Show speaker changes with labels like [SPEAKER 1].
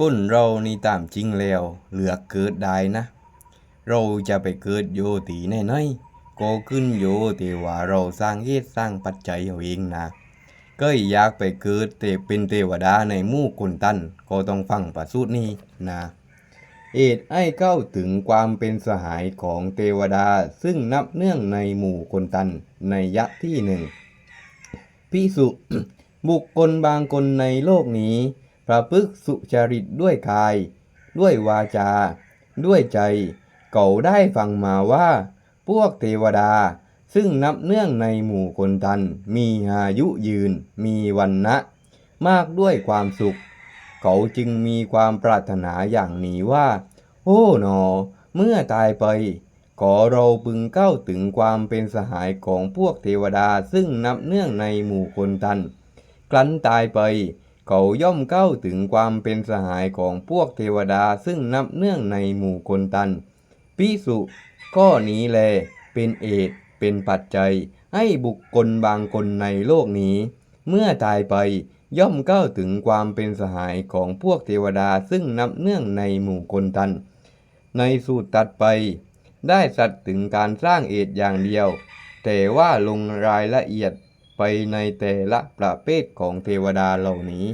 [SPEAKER 1] ก้นเรานี่ตามจริงแล้วเหลือกเกิดได้นะ เราจะไปเกิดโยตีไหนไหนๆก็ขึ้นโยตีว่าเราสร้างเหตุสร้างปัจจัยเอาเองนะก็อยากไปเกิดเตเป็นเทวดาในหมู่คนตันก็ต้องฟังประสูตรนี้นะ เอ็ดไอ้เข้าถึงความเป็นสหายของเทวดาซึ่งนับเนื่องในหมู่คนตันในยะที่หนึ่งพิสุบุคคลบางคนในโลกนี้ ประพฤกษ์สุจริตด้วยกาย ด้วยวาจา ด้วยใจเขาได้ฟังมาว่า พวกเทวดาซึ่งนับเนื่องในหมู่คนตัน มีอายุยืน มีวันนะ มากด้วยความสุข เขาจึงมีความปรารถนาอย่างนี้ว่า โอ้หนอ เมื่อตายไป ขอเราพึงเข้าถึงความเป็นสหายของพวกเทวดาซึ่งนับเนื่องในหมู่คนตัน ครั้นตายไป เขาย่อมเข้าถึงความเป็นสหายของพวกเทวดาซึ่งนับเนื่องในหมู่คนตันพิสุข้อนี้แล เป็นเอตเป็นปัจจัย ให้บุคคลบางคนในโลกนี้ เมื่อตายไปย่อมเข้าถึงความเป็นสหายของพวกเทวดาซึ่งนับเนื่องในหมู่คนตัน ในสูตรตัดไป ได้สัตว์ถึงการสร้างเอตอย่างเดียว แต่ว่าลงรายละเอียด ไปในแต่ละประเภทของเทวดาเหล่านี้